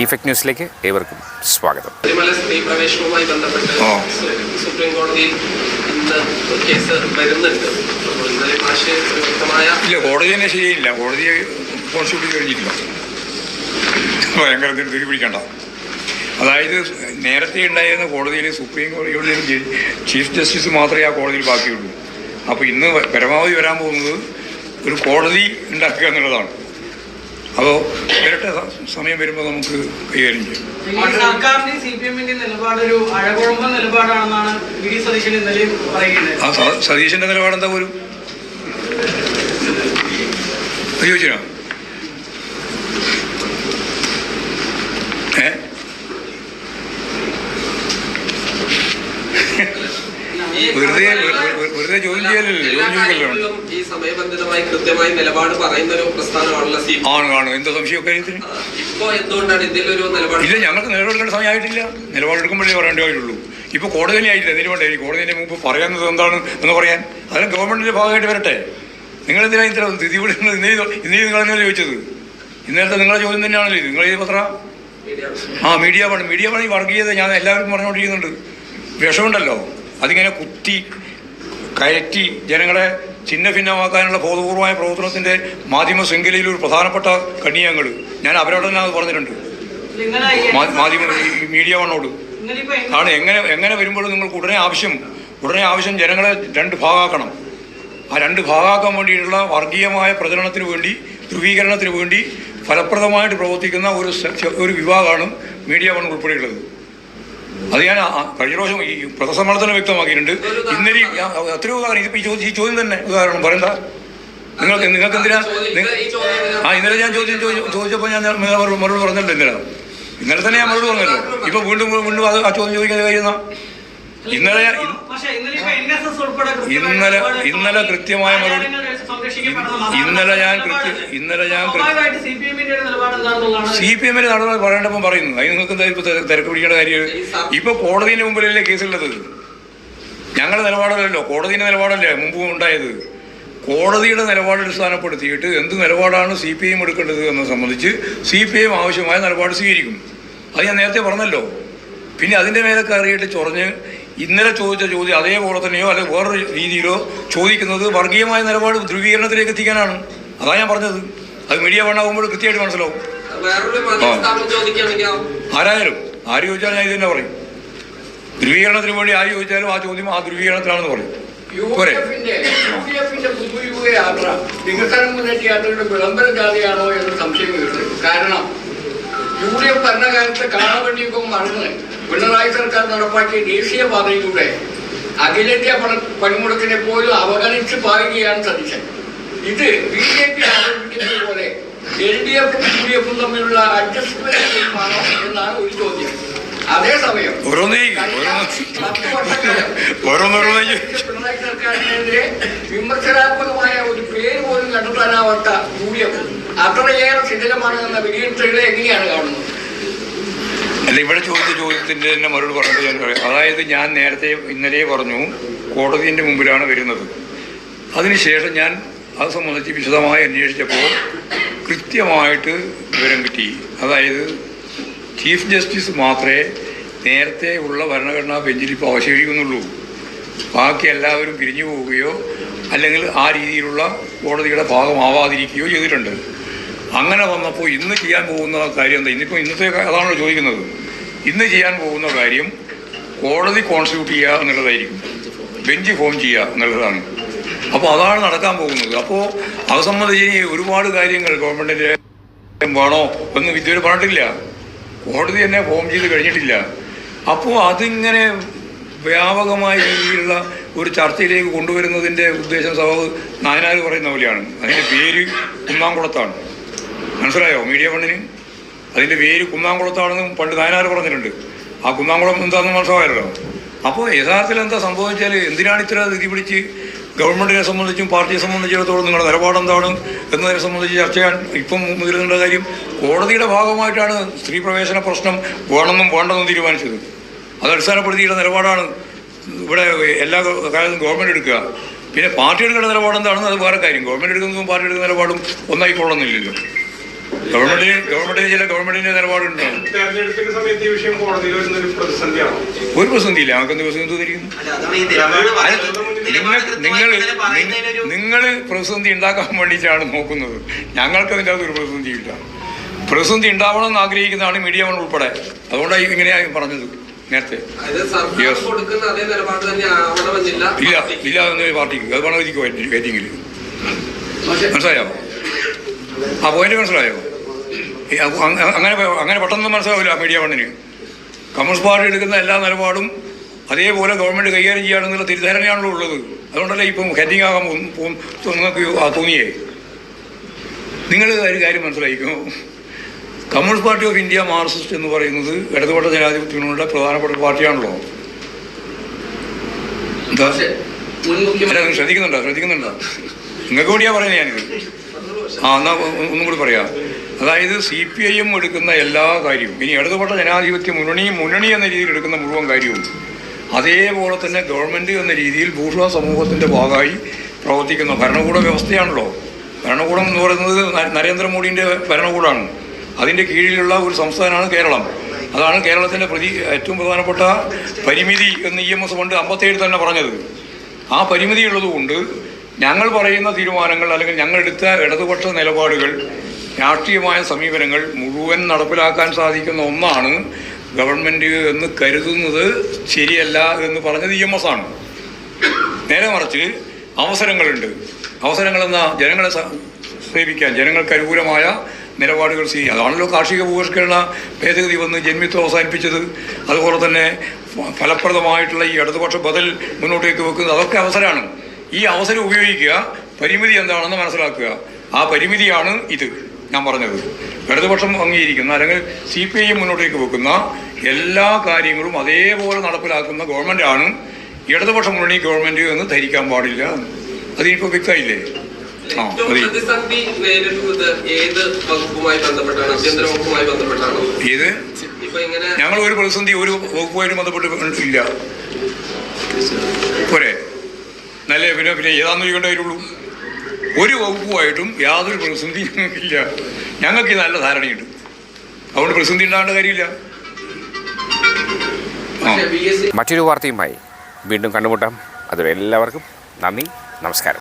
ഈ ഫെക് ന്യൂസിലേക്ക് ഏവർക്കും സ്വാഗതം. ശബരിമല സ്ത്രീ പ്രവേശനവുമായി ബന്ധപ്പെട്ട് സുപ്രീം കോടതിയിൽ ഇന്ന് കേസ് വരുന്നുണ്ട്. അപ്പോൾ ഇന്നലെ മാഷ് വ്യക്തമായ ഇല്ല കോടതി തന്നെ ശരിയില്ല കോടതി കോൺസ്റ്റിറ്റ്യൂട്ട് കഴിഞ്ഞിട്ടില്ല. ഭയങ്കര തിരി പിടിക്കണ്ട. അതായത് നേരത്തെ ഉണ്ടായിരുന്ന കോടതിയിൽ സുപ്രീം കോടതിയുടെ ചീഫ് ജസ്റ്റിസ് മാത്രമേ ആ കോടതിയിൽ ബാക്കിയുള്ളൂ. അപ്പോൾ ഇന്ന് പരമാവധി വരാൻ പോകുന്നത് ഒരു കോടതി ഉണ്ടാക്കുക എന്നുള്ളതാണ്. അപ്പോൾ ഇരട്ട സമയം വരുമ്പോൾ നമുക്ക് കൈകാര്യം ചെയ്യാം. ഈ സർക്കാരിന്റെ സി പി എമ്മിന്റെ നിലപാട് ഒരു അഴകുഴമ്പ നിലപാടാണെന്നാണ് വി ഡി സതീശൻ ഇന്നലെയും പറയുന്നത് ആ സ- സതീശന്റെ നിലപാടെന്താ പോലും ചോദിച്ചോ ഏ ഈ വെറുതെ അതുപോലെയുള്ള വെറു- വെറു- വെറുതെ ചോദ്യം ചെയ്യലല്ലോ എല്ലാ ചോദ്യം ചെയ്യലല്ലോ കാര്യങ്ങളിലും ഈ സമയബന്ധിതമായി കൃത്യമായി നിലപാട് പറയുന്ന ഒരു പ്രസ്ഥാനമാണല്ലോ സി ആണ് എന്താ സംശയം കാര്യത്തിന് ഇപ്പോ എന്തുകൊണ്ടാണ് ഇതിലൊരു നിലപാട്? ഇല്ല ഞങ്ങൾക്ക് നിലപാടെടുക്കേണ്ട സമയമായിട്ടില്ല നിലപാടെടുക്കുമ്പോഴേ പറയേണ്ടതായിട്ടുള്ളൂ ഇപ്പോൾ കോടതി തന്നെ ആയിട്ടില്ല. എന്തിനു വേണ്ടേ? കോടതിന്റെ മുമ്പ് പറയുന്നത് എന്താണ് എന്ന് പറയാൻ. അതെല്ലാം ഗവൺമെന്റിന്റെ ഭാഗമായിട്ട് വരട്ടെ. നിങ്ങൾ എന്തിനാ ഇത്ര സ്ഥിതി വിടുന്നത്? ഇന്നലെ ഇന്നലെ നിങ്ങളെന്നല്ലേ ചോദിച്ചത്? ഇന്നലത്തെ നിങ്ങളുടെ ചോദ്യം തന്നെയാണല്ലോ ഇത്. നിങ്ങൾ ഈ പത്ര ആ മീഡിയ പണി. മീഡിയ പണി വർഗീയത ഞാൻ എല്ലാവർക്കും പറഞ്ഞുകൊണ്ടിരിക്കുന്നുണ്ട്. വിഷമുണ്ടല്ലോ. അതിങ്ങനെ കുത്തി കയറ്റി ജനങ്ങളെ ഛിന്ന ഭിന്നമാക്കാനുള്ള ബോധപൂർവമായ പ്രവർത്തനത്തിന്റെ മാധ്യമ ശൃംഖലയിൽ ഒരു പ്രധാനപ്പെട്ട കണ്ണിയങ്ങൾ ഞാൻ അവരോട് തന്നെ അത് പറഞ്ഞിട്ടുണ്ട്. മാധ്യമ മീഡിയ വണ്ണോട് ആണ് എങ്ങനെ എങ്ങനെ വരുമ്പോഴും നിങ്ങൾക്ക് ഉടനെ ആവശ്യം ഉടനെ ആവശ്യം ജനങ്ങളെ രണ്ട് ഭാഗമാക്കണം. ആ രണ്ട് ഭാഗമാക്കാൻ വേണ്ടിയിട്ടുള്ള വർഗീയമായ പ്രചരണത്തിന് വേണ്ടി ധ്രുവീകരണത്തിന് വേണ്ടി ഫലപ്രദമായിട്ട് പ്രവർത്തിക്കുന്ന ഒരു ഒരു വിഭാഗമാണ് മീഡിയ വൺ ഉൾപ്പെടെയുള്ളത്. അത് ഞാൻ കഴിഞ്ഞ പ്രാവശ്യം ഈ പ്രഥസമ്മേളനത്തിന് വ്യക്തമാക്കിയിട്ടുണ്ട്. ഇന്നലെ എത്രയോ ഉദാഹരണം ഇതിപ്പോ ഈ ചോദ്യം ഈ ചോദ്യം തന്നെ ഉദാഹരണം പറയണ്ട. നിങ്ങൾക്ക് നിങ്ങൾക്ക് എന്തിനാ ആ ഇന്നലെ ഞാൻ ചോദ്യം ചോദിച്ച- ചോദിച്ചപ്പോൾ ഞാൻ മറുപടി മറുപടി പറഞ്ഞല്ലോ ഇന്നലെ ഇന്നലെ തന്നെ ഞാൻ മറുപടി പറഞ്ഞല്ലോ. ഇപ്പൊ വീണ്ടും വീണ്ടും അത് ആ ചോദ്യം ചോദിക്കാൻ കഴിയുന്ന ഇന്നലെ ഇന്നലെ ഇപ്പൊ NSS ഉൾപ്പെടെ ഇന്നലെ ഇന്നലെ കൃത്യമായ മറുപടി ഇന്നലെ ഞാൻ. ഇന്നലെ ഞാൻ സി പി എമ്മിന്റെ നിലപാട് നടപടി പറയേണ്ടപ്പോൾ പറയുന്നു. അതിന് നിങ്ങൾക്ക് എന്താ ഇപ്പൊ തിരക്ക് പിടിക്കേണ്ട കാര്യം? ഇപ്പൊ കോടതിന്റെ മുമ്പിലല്ലേ കേസുള്ളത്? ഞങ്ങളുടെ നിലപാടല്ലല്ലോ. കോടതിയുടെ നിലപാടല്ലേ മുമ്പ് ഉണ്ടായത്? കോടതിയുടെ നിലപാട് അടിസ്ഥാനപ്പെടുത്തിയിട്ട് എന്ത് നിലപാടാണ് സി പി എം എടുക്കേണ്ടത് എന്നത് സംബന്ധിച്ച് സി പി എം ആവശ്യമായ നിലപാട് സ്വീകരിക്കും. അത് ഞാൻ നേരത്തെ പറഞ്ഞല്ലോ. പിന്നെ അതിന്റെ മേലെ കയറിയിട്ട് ചൊറഞ്ഞ് ഇന്നലെ ചോദിച്ച ചോദ്യം അതേപോലെ തന്നെയോ അല്ലെങ്കിൽ വേറൊരു രീതിയിലോ ചോദിക്കുന്നത് വർഗീയമായ നിലപാട് ധ്രുവീകരണത്തിലേക്ക് എത്തിക്കാനാണ്. അതാ ഞാൻ പറഞ്ഞത്. അത് മീഡിയ വേണ്ടാകുമ്പോൾ കൃത്യമായിട്ട് മനസ്സിലാവും. ആരായാലും? ആര് ചോദിച്ചാലും ഞാൻ ഇത് തന്നെ പറയും. ധ്രുവീകരണത്തിന് വേണ്ടി ആര് ചോദിച്ചാലും ആ ചോദ്യം ആ ധ്രുവീകരണത്തിലാണെന്ന് പറയും. പോരെ. വിളംബര ജാഥയാണോ എന്ന് സംശയമുണ്ട്. കാരണം യു ഡി എഫ് ഭരണകാലത്ത് കാണവണ്ടിയൊക്കെ മറന്ന് പിണറായി സർക്കാർ നടപ്പാക്കിയ ദേശീയപാതയിലൂടെ അഖിലേന്ത്യാ പണ- പണിമുടക്കിനെ പോലും അവഗണിച്ച് പായുകയാണ് സതീശൻ. ഇത് ബി ജെ പി ആരോപിക്കുന്നത് പോലെ എൽ ഡി എഫും യു ഡി എഫും തമ്മിലുള്ള അഡ്ജസ്റ്റ്മെന്റ് ആണോ എന്നാണ് ഒരു ചോദ്യം. അതേസമയം പിണറായി സർക്കാരിനെതിരെ വിമർശനാത്മകമായ ഒരു പേര് പോലും കണ്ടെത്താനാവാത്ത യു ഡി എഫ്. അത്രയേറെ ശിഥിലമാണ് എന്ന വിലയിരുത്തലുകളെ എങ്ങനെയാണ് കാണുന്നത്? അല്ല ഇവിടെ ചോദിച്ച ചോദ്യത്തിന്റെ തന്നെ മറുപടി പറഞ്ഞിട്ട് ഞാൻ പറയാം. അതായത് ഞാൻ നേരത്തെ ഇന്നലെ പറഞ്ഞു കോടതിന്റെ മുമ്പിലാണ് വരുന്നത്. അതിനുശേഷം ഞാൻ അത് സംബന്ധിച്ച് വിശദമായി അന്വേഷിച്ചപ്പോൾ കൃത്യമായിട്ട് വിവരം കിട്ടി. അതായത് ചീഫ് ജസ്റ്റിസ് മാത്രമേ നേരത്തെ ഉള്ള ഭരണഘടനാ ബെഞ്ചിൽ ഇപ്പോൾ അവശേഷിക്കുന്നുള്ളൂ. ബാക്കി എല്ലാവരും പിരിഞ്ഞു പോവുകയോ അല്ലെങ്കിൽ ആ രീതിയിലുള്ള കോടതിയുടെ ഭാഗമാവാതിരിക്കുകയോ ചെയ്തിട്ടുണ്ട്. അങ്ങനെ വന്നപ്പോൾ ഇന്ന് ചെയ്യാൻ പോകുന്ന കാര്യം എന്താ? ഇന്നിപ്പോൾ ഇന്നത്തെ അതാണല്ലോ ചോദിക്കുന്നത്. ഇന്ന് ചെയ്യാൻ പോകുന്ന കാര്യം കോടതി കോൺസ്റ്റിറ്റ്യൂട്ട് ചെയ്യുക എന്നുള്ളതായിരിക്കും. ബെഞ്ച് ഫോം ചെയ്യുക എന്നുള്ളതാണ്. അപ്പോൾ അതാണ് നടക്കാൻ പോകുന്നത്. അപ്പോൾ അത് സംബന്ധിച്ച് ഒരുപാട് കാര്യങ്ങൾ ഗവൺമെന്റിന്റെ വേണോ എന്ന് ഇതുവരെ പറഞ്ഞിട്ടില്ല. കോടതി തന്നെ ഫോം ചെയ്ത് കഴിഞ്ഞിട്ടില്ല. അപ്പോൾ അതിങ്ങനെ വ്യാപകമായ രീതിയിലുള്ള ഒരു ചർച്ചയിലേക്ക് കൊണ്ടുവരുന്നതിന്റെ ഉദ്ദേശം സഭ നായനാർ പറയുന്ന പോലെയാണ്. അതിന്റെ പേര് കുന്നാംകുളത്താണ്. മനസ്സിലായോ? മീഡിയ ഫണ്ടിന്? അതിന്റെ പേര് കുന്നാംകുളത്താണെന്നും പണ്ട് നായനാർ പറഞ്ഞിട്ടുണ്ട്. ആ കുന്നാംകുളം എന്താണെന്ന് മനസ്സിലായല്ലോ. അപ്പോൾ യഥാർത്ഥത്തിൽ എന്താ സംഭവിച്ചാൽ എന്തിനാണ് ഇത്ര നിധി പിടിച്ച് ഗവൺമെന്റിനെ സംബന്ധിച്ചും പാർട്ടിയെ സംബന്ധിച്ചിടത്തോളം നിങ്ങളുടെ നിലപാടെന്താണ് എന്നതിനെ സംബന്ധിച്ച് ചർച്ച ചെയ്യാൻ ഇപ്പം മുതിരുന്ന കാര്യം കോടതിയുടെ ഭാഗമായിട്ടാണ് സ്ത്രീ പ്രവേശന പ്രശ്നം വേണമെന്നും വേണ്ടെന്നും തീരുമാനിച്ചത്. അത് അടിസ്ഥാനപ്പെടുത്തിയുള്ള നിലപാടാണ് ഇവിടെ എല്ലാ കാര്യത്തിലും ഗവൺമെന്റ് എടുക്കുക. പിന്നെ പാർട്ടി എടുക്കേണ്ട നിലപാടെന്താണെന്ന് അത് വേറെ കാര്യം. ഗവൺമെന്റ് എടുക്കുന്നതും പാർട്ടി എടുക്കുന്ന നിലപാടും ഒന്നായിക്കൊള്ളുന്നില്ലല്ലോ ഗവൺമെന്റിന് ഗവൺമെന്റിന് ചില ഗവൺമെന്റിന്റെ നിലപാടുണ്ട്. തെരഞ്ഞെടുപ്പിന്റെ സമയത്ത് ഈ വിഷയം കോടതിയിൽ വരുന്ന ഒരു പ്രതിസന്ധിയാണോ? ഒരു പ്രതിസന്ധിയില്ല. എന്ത് പ്രതിസന്ധി തോന്നിയിരിക്കുന്നു നിങ്ങൾ നിങ്ങൾ നിങ്ങൾ പ്രതിസന്ധി ഉണ്ടാക്കാൻ വേണ്ടിയിട്ടാണ് നോക്കുന്നത്. ഞങ്ങൾക്ക് അതിന്റെ അകത്ത് ഒരു പ്രതിസന്ധി ഇല്ല. പ്രതിസന്ധി ഉണ്ടാവണം എന്ന് ആഗ്രഹിക്കുന്നതാണ് മീഡിയ വൺ ഉൾപ്പെടെ. അതുകൊണ്ടാണ് ഇങ്ങനെയായി പറഞ്ഞത് നേരത്തെ. അത് സർക്കാർ കൊടുക്കുന്ന അതേ നിലപാട് തന്നെ ആവണമെന്നില്ല ഇല്ല ഇല്ല പാർട്ടിക്ക്. അത് പണവതിക്ക് വെയിറ്റിംഗിൽ മനസ്സിലായോ? ആ പോയിന്റ് മനസ്സിലായോ? അങ്ങനെ അങ്ങനെ പെട്ടെന്ന് മനസ്സിലാവില്ല മീഡിയ വണ്ണിന് കമ്മ്യൂണിസ്റ്റ് പാർട്ടി എടുക്കുന്ന എല്ലാ നിലപാടും അതേപോലെ ഗവൺമെന്റ് കൈകാര്യം ചെയ്യുകയാണെന്നുള്ള തിരിധാരണയാണല്ലോ ഉള്ളത്. അതുകൊണ്ടല്ലേ ഇപ്പം ഹെഡിങ് ആകാൻ നിങ്ങൾക്ക് തോന്നിയേ? നിങ്ങൾ ഒരു കാര്യം മനസ്സിലായിക്കോ? Communist party of India Marxist എന്ന് പറയുന്നത് ഇടതുപക്ഷ ജനാധിപത്യങ്ങളുടെ പ്രധാനപ്പെട്ട പാർട്ടിയാണല്ലോ. എന്താ? ശ്രദ്ധിക്കുന്നുണ്ടോ? ശ്രദ്ധിക്കുന്നുണ്ടോ? നിങ്ങൾക്ക് കൂടിയാ പറയുന്നത് ഞാനിത്. ആ എന്നാ ഒന്നും കൂടി പറയാം. അതായത് സി പി ഐ എം എടുക്കുന്ന എല്ലാ കാര്യവും ഇനി ഇടതുപക്ഷ ജനാധിപത്യ മുന്നണി മുന്നണി എന്ന രീതിയിൽ എടുക്കുന്ന മുഴുവൻ കാര്യവും അതേപോലെ തന്നെ ഗവൺമെന്റ് എന്ന രീതിയിൽ ഭൂഷ സമൂഹത്തിന്റെ ഭാഗമായി പ്രവർത്തിക്കുന്ന ഭരണകൂട വ്യവസ്ഥയാണല്ലോ. ഭരണകൂടം എന്ന് പറയുന്നത് നരേന്ദ്രമോദിന്റെ ഭരണകൂടമാണ് അതിന്റെ കീഴിലുള്ള ഒരു സംസ്ഥാനമാണ് കേരളം. അതാണ് കേരളത്തിന്റെ പ്രതി ഏറ്റവും പ്രധാനപ്പെട്ട പരിമിതി എന്ന് ഇ എം എസ് കൊണ്ട് അമ്പത്തേഴ് തന്നെ പറഞ്ഞത്. ആ പരിമിതി ഉള്ളതുകൊണ്ട് ഞങ്ങൾ പറയുന്ന തീരുമാനങ്ങൾ അല്ലെങ്കിൽ ഞങ്ങൾ എടുത്ത ഇടതുപക്ഷ നിലപാടുകൾ രാഷ്ട്രീയമായ സമീപനങ്ങൾ മുഴുവൻ നടപ്പിലാക്കാൻ സാധിക്കുന്ന ഒന്നാണ് ഗവൺമെന്റ് എന്ന് കരുതുന്നത് ശരിയല്ല എന്ന് പറഞ്ഞത് ഇ എം എസ് ആണ്. നേരെ മറിച്ച് അവസരങ്ങളുണ്ട്. അവസരങ്ങളെന്ന ജനങ്ങളെ സേവിക്കാൻ ജനങ്ങൾക്ക് അനുകൂലമായ നിലപാടുകൾ സ്വീകരിക്കുക അതാണല്ലോ കാർഷിക ഭൂപരിഷ്കരണ ഭേദഗതി വന്ന് ജന്മിത്വം അവസാനിപ്പിച്ചത്. അതുപോലെ തന്നെ ഫലപ്രദമായിട്ടുള്ള ഈ ഇടതുപക്ഷ ബദൽ മുന്നോട്ടേക്ക് വെക്കുന്നത് അതൊക്കെ അവസരമാണ്. ഈ അവസരം ഉപയോഗിക്കുക. പരിമിതി എന്താണെന്ന് മനസ്സിലാക്കുക. ആ പരിമിതിയാണ് ഇത്. ഞാൻ പറഞ്ഞത്. ഇടതുപക്ഷം അംഗീകരിക്കുന്ന അല്ലെങ്കിൽ സി പി ഐ മുന്നോട്ടേക്ക് വെക്കുന്ന എല്ലാ കാര്യങ്ങളും അതേപോലെ നടപ്പിലാക്കുന്ന ഗവൺമെന്റാണ് ഇടതുപക്ഷം മുന്നണി ഗവൺമെന്റ് എന്ന് ധരിക്കാൻ പാടില്ല. അതിനിപ്പോൾ വ്യക്തമായില്ലേ? ആ മതി. ഏത് ഞങ്ങൾ ഒരു പ്രതിസന്ധി ഒരു വകുപ്പുമായിട്ട് ബന്ധപ്പെട്ട് ഇല്ല പോരെ. നല്ല പിന്നെ പിന്നെ ഏതാന്ന് ചോദിക്കേണ്ട കാര്യമുള്ളൂ? ഒരു വകുപ്പുമായിട്ടും യാതൊരു പ്രതിസന്ധി ഞങ്ങൾക്കില്ല ഞങ്ങൾക്ക് നല്ല ധാരണയുണ്ട്. അതുകൊണ്ട് പ്രതിസന്ധി ഉണ്ടാകേണ്ട കാര്യമില്ല. മറ്റൊരു വാർത്തയുമായി വീണ്ടും കണ്ടുമുട്ടാം. അതുവരെ എല്ലാവർക്കും നന്ദി നമസ്കാരം.